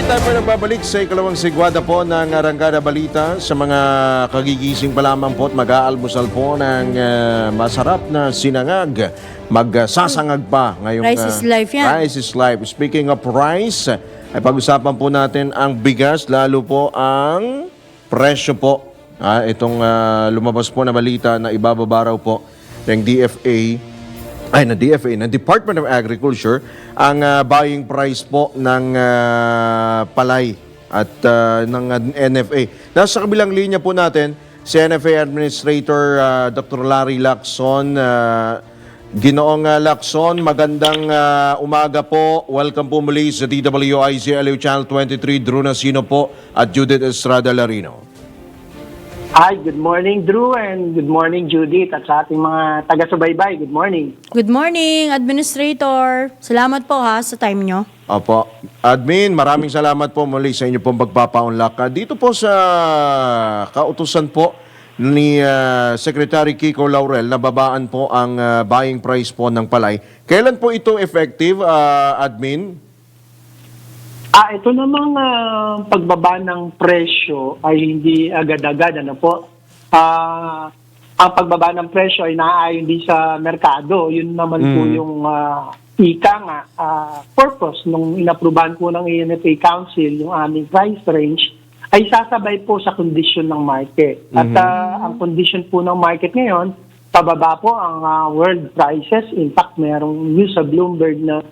Alright, tayo po nagbabalik sa ikalawang sigwada po ng Arangkada Balita sa mga kagigising pa lamang po at mag-aalmusal po ng ah, masarap na sinangag. Magsasangag pa ngayong... Rice is ah, life yan. Rice is life. Speaking of rice, ay pag-usapan po natin ang bigas, lalo po ang presyo po. Ah, itong ah, lumabas po na balita na ibababa raw po ng DFA ay na DFA, ng Department of Agriculture, ang ah, buying price po ng ah, palay at ah, ng NFA. Nasa kabilang linya po natin, si NFA Administrator ah, Dr. Larry Lacson. ah, Ginoong ah, Lacson, magandang ah, umaga po. Welcome po muli sa DWIZ LU Channel 23. Drew Nasino po at Judith Estrada Larino. Hi, good morning Drew and good morning Judith at sa ating mga taga-subaybay. Good morning. Good morning, Administrator. Salamat po ha sa time nyo. Opo. Admin, maraming salamat po muli sa inyo pong pagpapaunlak. Ah, Dito po sa kautusan po ni ah, Secretary Kiko Laurel, nababaan po ang ah, buying price po ng palay. Kailan po ito effective, ah, admin? Ah, ito namang ah, pagbaba ng presyo ay hindi agad-agad ano po. Ah, ang pagbaba ng presyo ay naaayon din sa merkado. Yun naman po Mm. yung ah, ika nga ah, purpose nung inaprubahan po ng ENFA Council yung aming price range ay sasabay po sa condition ng market. At ah, ang condition po ng market ngayon, pababa po ang ah, world prices. In fact, mayroong news sa Bloomberg na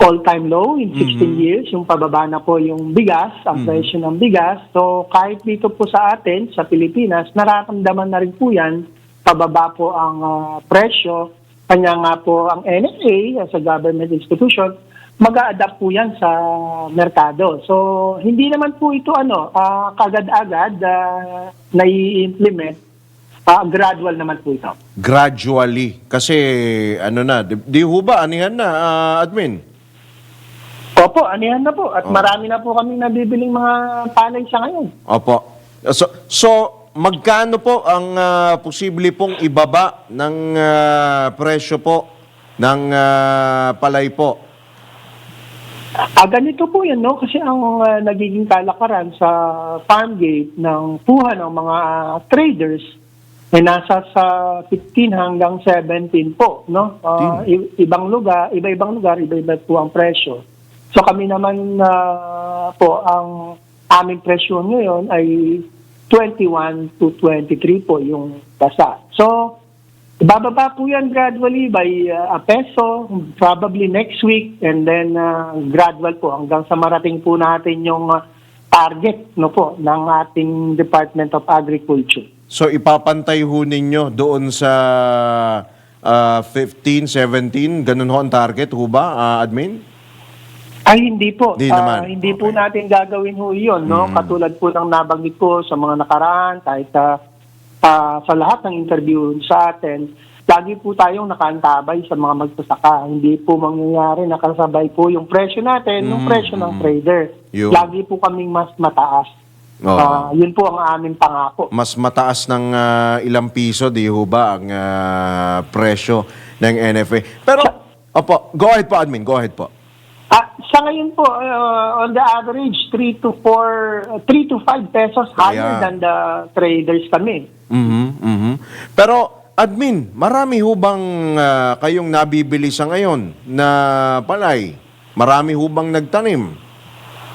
all-time low in 16 years, yung pababa na po yung bigas, ang presyo ng bigas. So kahit dito po sa atin, sa Pilipinas, nararamdaman na rin po yan, pababa po ang ah, presyo. Kanya nga po ang NFA as a government institution, mag adapt po yan sa merkado. So hindi naman po ito ano, ah, kagad-agad uh, nai-implement. Ah, gradual naman po ito. Gradually. Kasi, ano na, di, di ho ba, anihan na, ah, admin? Opo, anihan na po. At marami na po kami nabibiling mga palay sa ngayon. Opo. So, so magkano po ang ah, posible pong ibaba ng ah, presyo po ng ah, palay po? Ah, ganito po yan, no? Kasi ang ah, nagiging kalakaran sa farm gate ng puha ng mga traders ay nasa sa 15 hanggang 17 po, no? I- ibang lugar, iba-ibang lugar, iba-iba po ang presyo. So kami naman ah, po, ang aming presyo ngayon ay 21 to 23 po yung basa. So, Bababa po yan gradually by uh, a peso, probably next week, and then uh, gradual po hanggang sa marating po natin yung uh, target no po ng ating Department of Agriculture. So ipapantay ho ninyo doon sa ah, 15, 17, ganun ho ang target ho ba, ah, admin? Ay hindi po. Di Ah, naman. hindi po Okay. natin gagawin ho 'yon, no? Katulad po ng nabanggit ko sa mga nakaraan kahit ah, ah, sa lahat ng interview sa atin, lagi po tayong nakaantabay sa mga magsasaka. Hindi po mangyayari nakasabay po yung presyo natin, yung presyo ng trader. Yun. Lagi po kaming mas mataas. Oo. Ah, yun po ang aming pangako. Mas mataas ng ah, ilang piso, di ho ba, ang ah, presyo ng NFA. Pero, opo, go ahead po, admin, go ahead po. Ah, sa ngayon po, uh, on the average, 3 to 4, 3 to 5 pesos higher Ayan. than the traders kami. Mhm, mhm. Pero admin, marami ho bang ah, kayong nabibili sa ngayon na palay? Marami ho bang nagtanim?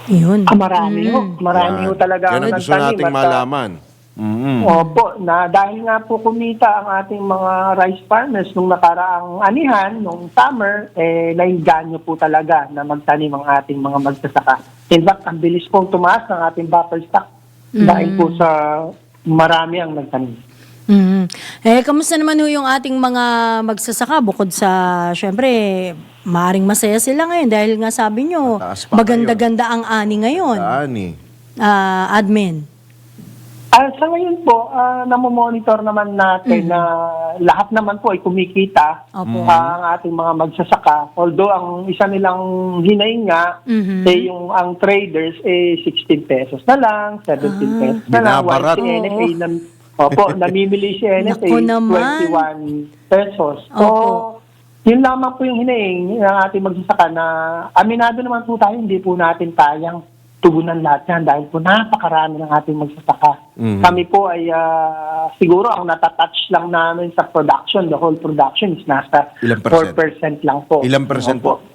Yun. Ah, marami ho. Marami Yan. ho talaga Yan ang ang gusto nagtanim nating at, ah, malaman. Mhm. Opo, na dahil nga po kumita ang ating mga rice farmers nung nakaraang anihan, nung summer, eh, nainganyo po talaga na magtanim ang ating mga magsasaka. In fact, ang bilis pong tumaas ng ating buffer stock dahil po sa marami ang nagtanim. Mhm. Eh, kamusta naman ho yung ating mga magsasaka bukod sa, syempre, maaring masaya sila ngayon dahil nga sabi nyo, maganda-ganda ang ani ngayon. Ani. Ah, admin. Ah, sa ngayon po, ah, namomonitor naman natin na lahat naman po ay kumikita Opo. ah, ang ating mga magsasaka. Although ang isa nilang hinahinga, Mhm. eh yung ang traders eh 16 pesos na lang, 17 Ah. pesos na lang. While Binabarat. si NFA, nam, opo, namimili si NFA Naku naman. 21 pesos. So, Opo. yun lamang po yung hinaing ng ating magsasaka na aminado naman po tayo, hindi po natin kayang tugunan lahat yan dahil po napakarami ng ating magsasaka. Mhm. Kami po ay ah, siguro ang natatouch lang namin sa production, the whole production is nasa Ilang percent? 4% lang po. Ilang percent po?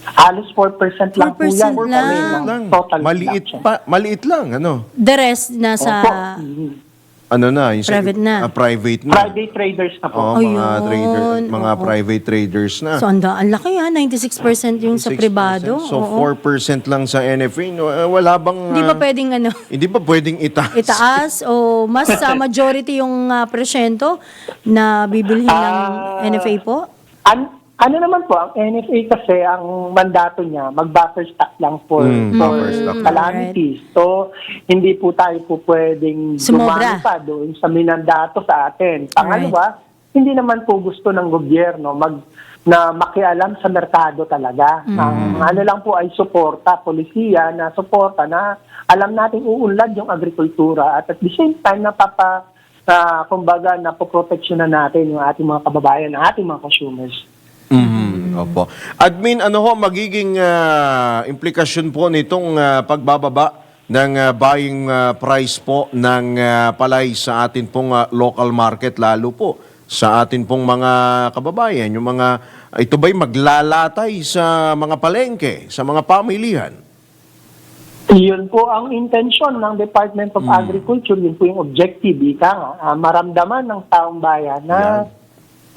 Halos 4% lang po 4% yan. lang. kami ng lang. Total Maliit pa, maliit lang ano. The rest nasa Opo. Mhm. Ano na, yung Private na. ah, private na. Private traders na po. Oo, mga Ayun, trader, mga oo. private traders na. So, ang, ang laki ha, 96% yung sa 6%. pribado. So, Oo. 4% lang sa NFA. No, eh, wala bang... Hindi ba ah, pwedeng ano, Hindi ba pwedeng itaas? itaas o mas sa majority yung uh, presyento na bibilhin ng Ah. NFA po? An- ano naman po, ang NFA kasi, ang mandato niya, mag-buffer stock lang for, Mm, for buffer stock. calamities. So, hindi po tayo po pwedeng Sumobra. dumami pa doon sa minandato sa atin. Pangalawa, hindi naman po gusto ng gobyerno mag na makialam sa merkado talaga. Ang ano lang po ay suporta, polisiya na suporta na alam natin uunlad yung agrikultura at at the same time napapa na kumbaga napoproteksyonan natin yung ating mga kababayan, ang ating mga consumers. Mhm, Opo. Admin, ano ho magiging ah, implikasyon po nitong ah, pagbababa ng ah, buying ah, price po ng ah, palay sa atin pong ah, local market lalo po sa atin pong mga kababayan, yung mga ito ba'y maglalatay sa mga palengke, sa mga pamilihan? Yun po ang intention ng Department of Agriculture, yun po yung objective, ika nga, ah, maramdaman ng taong bayan na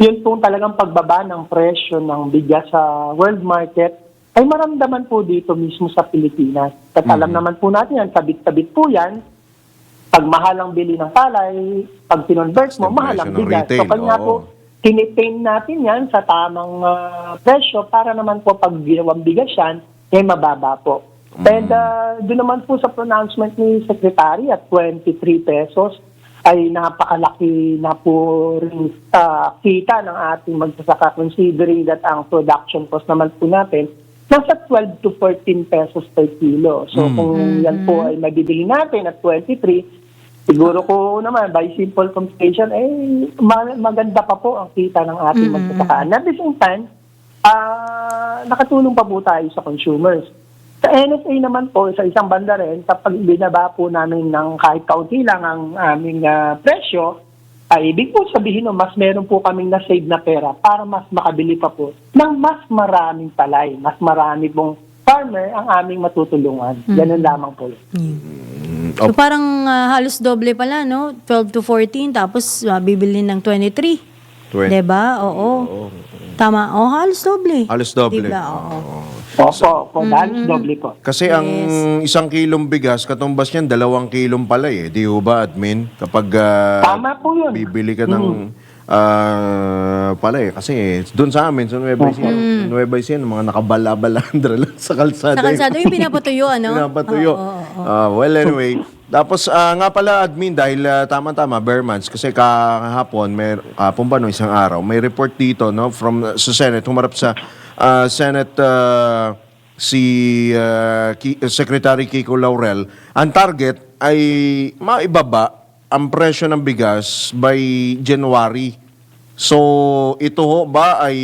yun po talagang pagbaba ng presyo ng bigas sa world market ay maramdaman po dito mismo sa Pilipinas. At alam naman po natin yan, kabit-kabit po yan, pag mahal ang bili ng palay, pag kinonvert mo, mahal ang ng bigas. retail, so kanya oo. po, tinitain natin yan sa tamang ah, presyo para naman po pag ginawang bigas yan, eh mababa po. And uh, doon naman po sa pronouncement ni Secretary at 23 pesos ay napakalaki na po rin ah, kita ng ating magsasaka considering that ang production cost naman po natin nasa 12 to 14 pesos per kilo. So kung yan po ay mabibili natin at 23, siguro ko naman by simple computation, eh ma- maganda pa po ang kita ng ating magsasaka. And at the same time, ah nakatulong pa po tayo sa consumers. Sa NFA naman po, sa isang banda rin, kapag binaba po namin ng kahit kaunti lang ang aming ah, presyo, ay ibig po sabihin no, mas meron po kaming na-save na pera para mas makabili pa po ng mas maraming palay, mas marami pong farmer ang aming matutulungan. Ganun lamang po. Mm, So, parang ah, halos doble pala, no? 12 to 14, tapos uh, bibili ng 23. 20. Diba? Oo. Tama. Oh, halos doble. Halos doble. Diba? Oo. Opo, po, halos doble po. Kasi ang isang kilong bigas, katumbas niyan, dalawang kilong palay eh. Di ho ba, admin? Kapag ah, Tama po yun. bibili ka ng ah, palay. Kasi doon sa amin, sa Nueva Ecija, Nueva Ecija, mga nakabala-balandra lang sa kalsada. Sa kalsada, yung pinapatuyo, ano? Pinapatuyo. Oo, oo, oo. Ah, well, anyway. Tapos ah, nga pala, admin, dahil ah, tama-tama, bare months, kasi kahapon, may, kahapon ba no, isang araw, may report dito no, from sa Senate, humarap sa ah, Senate ah, si Ki- Secretary Kiko Laurel. Ang target ay maibaba ang presyo ng bigas by January. So, ito ho ba ay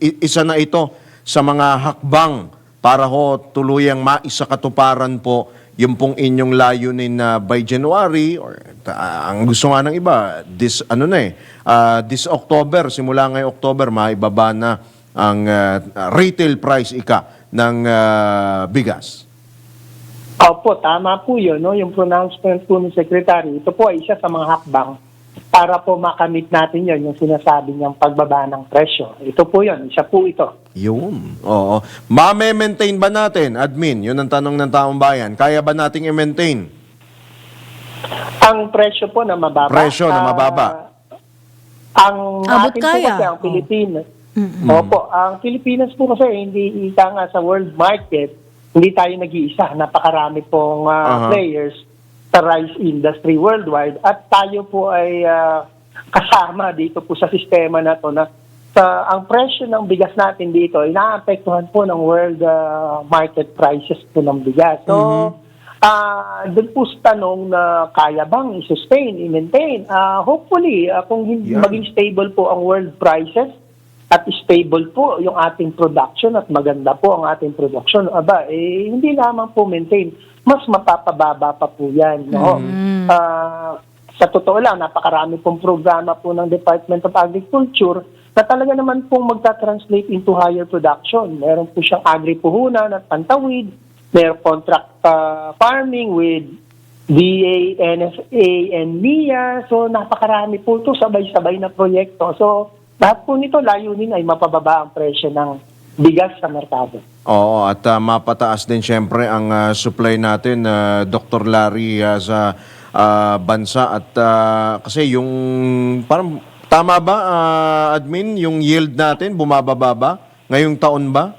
isa na ito sa mga hakbang para ho tuluyang maisakatuparan po yung pong inyong layunin na by January or ta- ang gusto nga ng iba this ano na eh ah, this October simula ngayong October maibaba na ang ah, retail price ika ng ah, bigas. Opo, tama po yun. No? Yung pronouncement po ni Secretary, ito po ay isa sa mga hakbang para po makamit natin yon yung sinasabi niyang pagbaba ng presyo. Ito po yun, isa po ito. Yun. Oo. Ma-maintain ba natin, admin? Yun ang tanong ng taong bayan. Kaya ba nating i-maintain? Ang presyo po na mababa. Presyo na mababa. ang Abot atin po kaya. kasi, ang Oh. Pilipinas. Opo, ang Pilipinas po kasi hindi ika nga sa world market, hindi tayo nag-iisa. Napakarami pong Aha. ah, players sa rice industry worldwide at tayo po ay ah, kasama dito po sa sistema na to na sa ang presyo ng bigas natin dito ay naapektuhan po ng world ah, market prices po ng bigas. So, ah doon po sa tanong na kaya bang i-sustain, i-maintain, ah hopefully, ah, kung hindi Yan. maging stable po ang world prices, at stable po yung ating production at maganda po ang ating production, aba, eh, hindi lamang po maintain, mas mapapababa pa po yan. No? Ah, sa totoo lang, napakarami pong programa po ng Department of Agriculture na talaga naman pong magta-translate into higher production. Meron po siyang agri-puhunan at pantawid, meron contract ah, farming with DA, NFA, and NIA. So, napakarami po ito, sabay-sabay na proyekto. So, lahat po nito, layunin ay mapababa ang presyo ng bigas sa merkado. Oo, at ah, mapataas din siyempre ang ah, supply natin, ah, Dr. Larry, ah, sa ah, bansa. At ah, kasi yung, parang, tama ba, ah, admin, yung yield natin bumababa ba? Ngayong taon ba?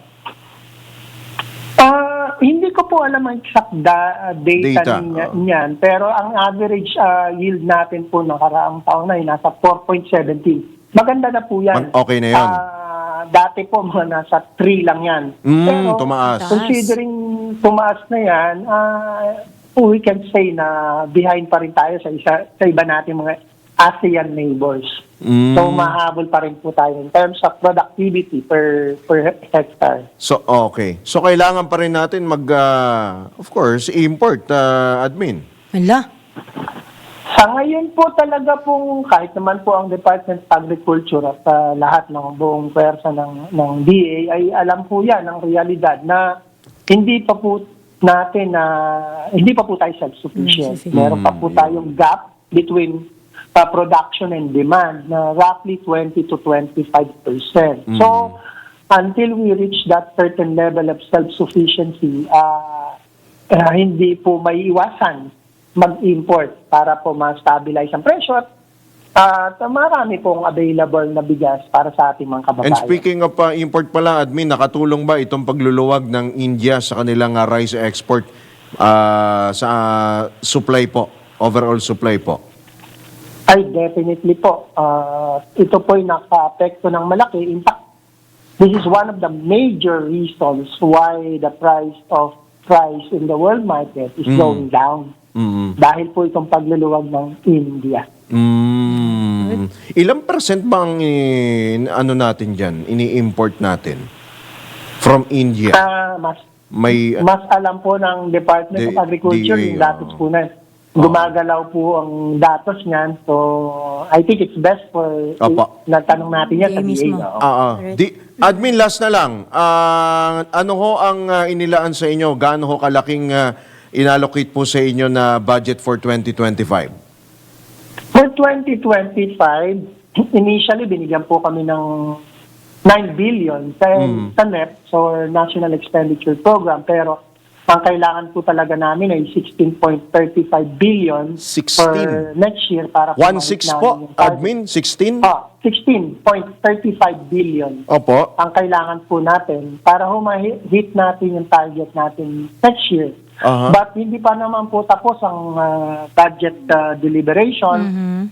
Ah, hindi ko po alam ang exact da- data, Data, niya- niyan, pero ang average ah, yield natin po ng karaang taon ay nasa 4.17. Maganda na po yan. Okay na yun. Ah, dati po mga nasa 3 lang yan. Mm, pero tumaas. Considering tumaas na yan, ah, we can say na behind pa rin tayo sa isa sa iba nating mga ASEAN neighbors. Mm. So mahabol pa rin po tayo in terms of productivity per per hectare. So, okay. So, kailangan pa rin natin mag, ah, of course, import, ah, admin. Hala. Sa ngayon po talaga pong kahit naman po ang Department of Agriculture at ah, lahat ng buong pwersa ng, ng DA ay alam po yan ang realidad na hindi pa po natin na hindi pa po tayo self-sufficient. Mm, Meron pa po tayong gap between uh, production and demand na roughly 20 to 25 percent. So, until we reach that certain level of self-sufficiency, uh, uh, hindi po may iwasan mag-import para po ma-stabilize ang presyo at at marami pong available na bigas para sa ating mga kababayan. And speaking of ah, import pala, admin, nakatulong ba itong pagluluwag ng India sa kanilang ah, rice export ah, sa ah, supply po, overall supply po? Ay, definitely po. Ah, ito po yung naka-apekto ng malaki. In fact, this is one of the major reasons why the price of rice in the world market is going down. Mm. Dahil po itong pagluluwag ng India. Mm. Ilang percent ba ang in- ano natin dyan, ini-import natin from India? Ah, mas May mas alam po ng Department D- of Agriculture DA, yung datos po na. Gumagalaw po ang datos niyan. So, I think it's best for Opo. natanong natin yan sa DA. mismo. oo. Di, admin, last na lang. Ah, ano ho ang ah, inilaan sa inyo? Gaano ho kalaking ah, inallocate po sa inyo na budget for 2025? For 2025, initially binigyan po kami ng 9 billion sa, sa NEP, so National Expenditure Program. Pero ang kailangan po talaga namin ay 16.35 billion 16. for next year para po 1.6 ma-hit po, admin? 16? Ah, 16.35 billion Opo. ang kailangan po natin para hit natin yung target natin next year. Aha. But hindi pa naman po tapos ang ah, budget ah, deliberation.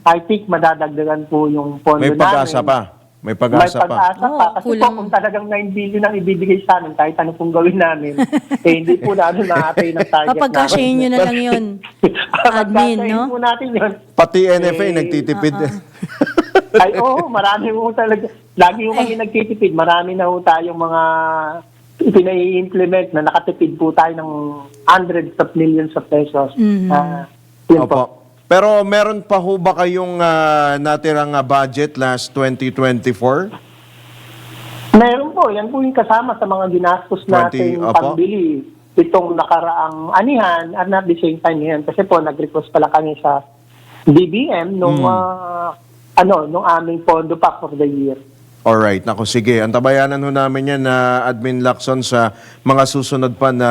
I think madadagdagan po yung pondo May pag-asa namin. pa. May May pag-asa pa. pag-asa Oo, pa. Kasi kulang. po kung talagang 9 billion ang ibibigay sa amin, kahit ano pong gawin namin, eh hindi po natin ma-attain ng target Papagkasyahin nyo na lang yun. Admin, Pagkasyahin no? po natin yun. Pati NFA Eh, nagtitipid. Ay, oo, marami po talaga. Lagi po kami nagtitipid. Marami na po tayong mga pinai-implement Pero meron pa ho ba kayong ah, natirang ah, budget last 2024? Meron po. Yan po yung kasama sa mga ginastos 20, nating opo. pambili itong nakaraang anihan at at the same time yan. Kasi po, nag-request pala kami sa DBM nung, Hmm. ah, ano, nung aming pondo pa for the year. Alright, nako sige. Antabayanan ho namin yan na Admin Lacson sa mga susunod pa na,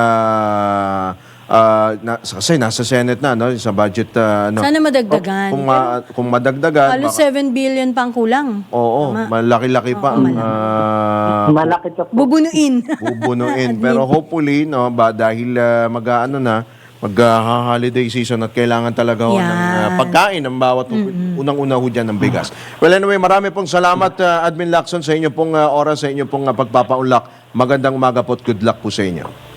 ah, na kasi nasa Senate na no sa budget ah, ano. Sana madagdagan. Kung, ma- kung madagdagan. Halos baka- 7 billion pang kulang. Oo, malaki-laki pa ang ah, Malaki to po. Bubunuin. bubunuin. Pero hopefully, no, ba, dahil uh, mag-ano na, mag-holiday season at kailangan talaga ho ng uh, pagkain ng bawat unang-una ho dyan ng bigas. Well, anyway, marami pong salamat, uh, Admin Lacson, sa inyo pong uh, oras, sa inyo pong uh, pagpapaunlak. Magandang umaga po at good luck po sa inyo.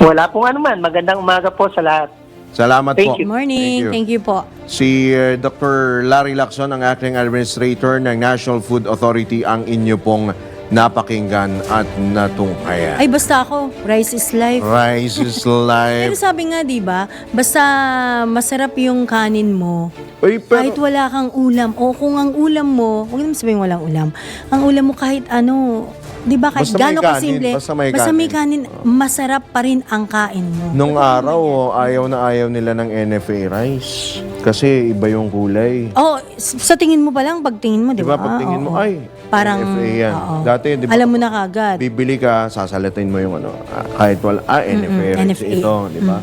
Wala pong anuman. Magandang umaga po sa lahat. Salamat Thank po. you. Good morning. Thank you, po. Si uh, Dr. Larry Lacson, ang acting administrator ng National Food Authority, ang inyo pong napakinggan at natunghayan. Ay, basta ako. Rice is life. Rice is Pero life. sabi nga, di ba, basta masarap yung kanin mo, Uy, kahit pero, wala kang ulam, o kung ang ulam mo, huwag naman sabihin walang ulam, ang ulam mo kahit ano, di ba, kahit Basta may kanin, kasimple, basta may kanin. masarap pa rin ang kain mo. nung araw, oh, ayaw na ayaw nila ng NFA rice. Kasi iba yung kulay. Oh, sa tingin mo pa lang, pag tingin mo, di Di ba? Pag tingin mo, Oo. ay, Parang, NFA yan. oo. Dati, di ba? Alam mo na kagad. Bibili ka, sasalitin mo yung ano, ah, kahit wala, ah, NFA rice NFA. ito, di ba?